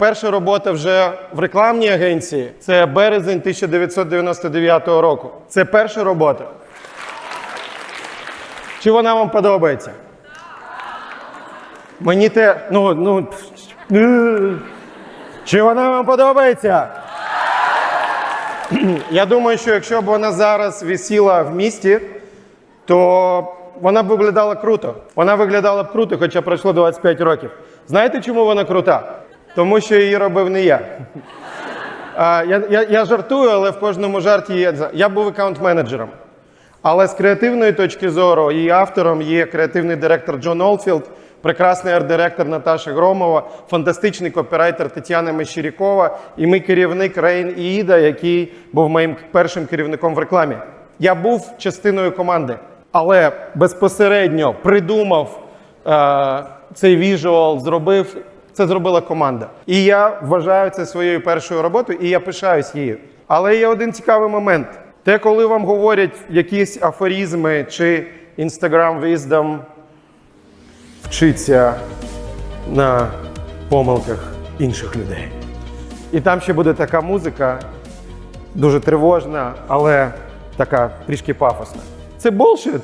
перша робота вже в рекламній агенції. Це березень 1999 року. Це перша робота. Чи вона вам подобається? Мені те. Ну, ну. Чи вона вам подобається? Я думаю, що якщо б вона зараз висіла в місті, то вона б виглядала круто. Вона виглядала б круто, хоча пройшло 25 років. Знаєте, чому вона крута? Тому що її робив не я. Я, я, я жартую, але в кожному жарті є. Я був аккаунт-менеджером. Але з креативної точки зору її автором є креативний директор Джон Олфілд, прекрасний арт-директор Наташа Громова, фантастичний копірайтер Тетяна Мещерякова і мій керівник Рейн Іїда, який був моїм першим керівником в рекламі. Я був частиною команди, але безпосередньо придумав е, цей віжуал, зробив. Це зробила команда. І я вважаю це своєю першою роботою, і я пишаюсь її. Але є один цікавий момент. Те, коли вам говорять якісь афоризми чи Instagram wisdom, вчиться на помилках інших людей. І там ще буде така музика, дуже тривожна, але така трішки пафосна. Це bullshit.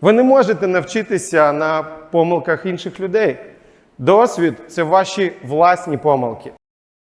Ви не можете навчитися на помилках інших людей. Досвід це ваші власні помилки.